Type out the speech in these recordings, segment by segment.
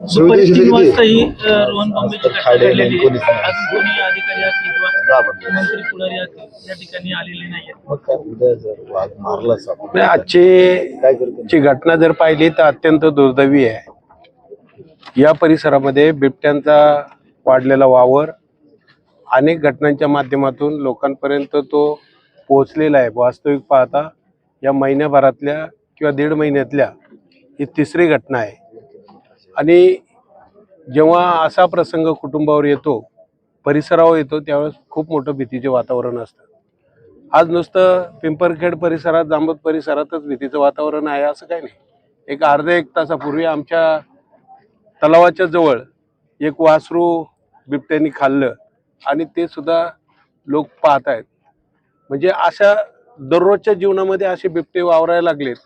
दुपारी तीन? वाजता ही रोहन बॉम्बेची घटना घडलेली आहे. अजून कोणी अधिकारी किंवा. मंत्री पुढारी या ठिकाणी आलेले नाही, आजची ची घटना जर पाहिली तर अत्यंत दुर्दैवी आहे या परिसरामध्ये बिबट्यांचा वाढलेला वावर अनेक घटनांच्या माध्यमातून लोकांपर्यंत तो पोहोचलेला आहे वास्तविक पाहता या महिन्याभरातल्या किंवा दीड महिन्यातल्या ही तिसरी घटना आहे आणि जेव्हा असा प्रसंग कुटुंबावर येतो परिसरावर येतो त्यावेळेस खूप मोठं भीतीचे वातावरण असतं. आज नुसतं पिंपरखेड परिसरात जांबत परिसरातच भीतीचं वातावरण आहे असं काही नाही. एक अर्ध्या एक तासापूर्वी आमच्या तलावाच्या जवळ एक वासरू बिबट्यानी खाल्लं आणि ते सुद्धा लोक पाहत आहेत. म्हणजे अशा दररोजच्या जीवनामध्ये असे बिबटे वावरायला लागलेत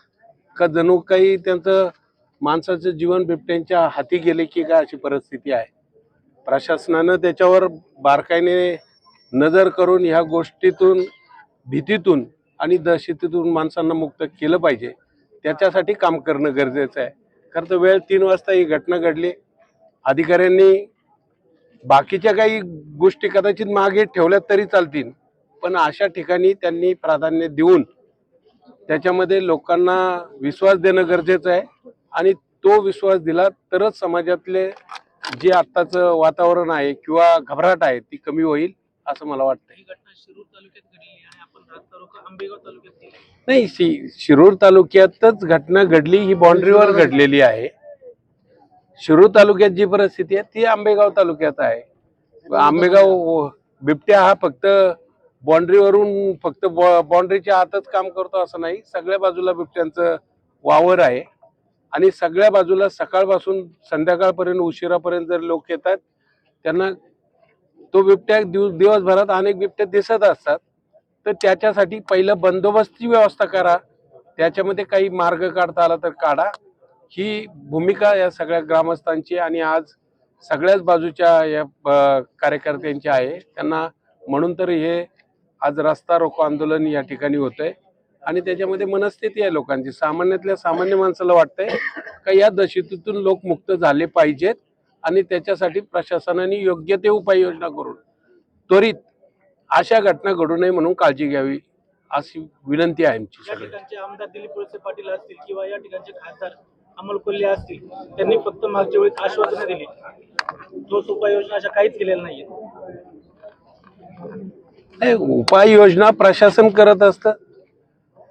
का जणू काही त्यांचं माणसाचं जीवन बिबट्यांच्या हाती गेले की काय अशी परिस्थिती आहे. प्रशासनानं त्याच्यावर बारकाईने नजर करून ह्या गोष्टीतून भीतीतून आणि दहशतीतून माणसांना मुक्त केलं पाहिजे. त्याच्यासाठी काम करणं गरजेचं आहे. खरं तर वेळ तीन वाजता ही घटना घडली. अधिकाऱ्यांनी बाकीच्या काही गोष्टी कदाचित मागे ठेवल्यात तरी चालतील. पण अशा ठिकाणी त्यांनी प्राधान्य देऊन त्याच्यामध्ये लोकांना विश्वास देणं गरजेचं आहे. आणि तो विश्वास दिला तरच समाजातले जे आत्ताचं वातावरण आहे किंवा घबराट आहे ती कमी होईल असं मला वाटतं ही नाही शि शिरूर तालुक्यातच घटना घडली ही बाउंड्रीवर घडलेली आहे. शिरूर तालुक्यात जी परिस्थिती आहे ती आंबेगाव तालुक्यात आहे. आंबेगाव बिबट्या हा फक्त बाउंड्रीवरून फक्त बाउंड्रीच्या आतच काम करतो असं नाही सगळ्या बाजूला बिबट्यांचं वावर आहे. आणि सगळ्या बाजूला सकाळपासून संध्याकाळपर्यंत उशिरापर्यंत जर लोक येतात त्यांना तो बिबट्या दिवस दिवसभरात अनेक बिबट्या दिसत असतात. तर त्याच्यासाठी पहिलं बंदोबस्तची व्यवस्था करा. त्याच्यामध्ये काही मार्ग काढता आला तर काढा. ही भूमिका या सगळ्या ग्रामस्थांची आणि आज सगळ्याच बाजूच्या या कार्यकर्त्यांची आहे. त्यांना म्हणून तर हे आज रस्ता रोको आंदोलन या ठिकाणी होतंय. आणि त्याच्यामध्ये मनस्थिती आहे लोकांची. सामान्यातल्या सामान्य माणसाला वाटतंय का या दहशतीतून लोक मुक्त झाले पाहिजेत आणि त्याच्यासाठी प्रशासनाने योग्य ते उपाययोजना करून त्वरित अशा घटना घडू नये म्हणून काळजी घ्यावी अशी विनंती आहे आमची आमदार दिलीप वळसे पाटील असतील किंवा या ठिकाणचे खासदार अमोल कोल्हे असतील त्यांनी फक्त मागच्या वेळी आश्वासनं दिली. ठोस उपाययोजना अशा काहीच केलेल्या नाहीये नाही, उपाययोजना प्रशासन करत असतं.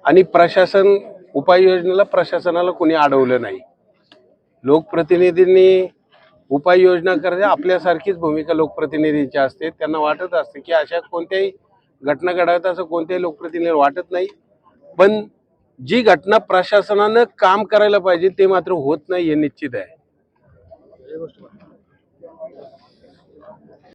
आणि प्रशासन उपाययोजनेला प्रशासनाला कोणी अडवलं नाही. लोकप्रतिनिधींनी उपाययोजना करते आपल्यासारखीच भूमिका लोकप्रतिनिधींची असते. त्यांना वाटत असते की अशा कोणत्याही घटना घडाव्यात असं कोणत्याही लोकप्रतिनिधी वाटत नाही. पण जी घटना प्रशासनानं काम करायला पाहिजे ते मात्र होत नाही हे निश्चित आहे.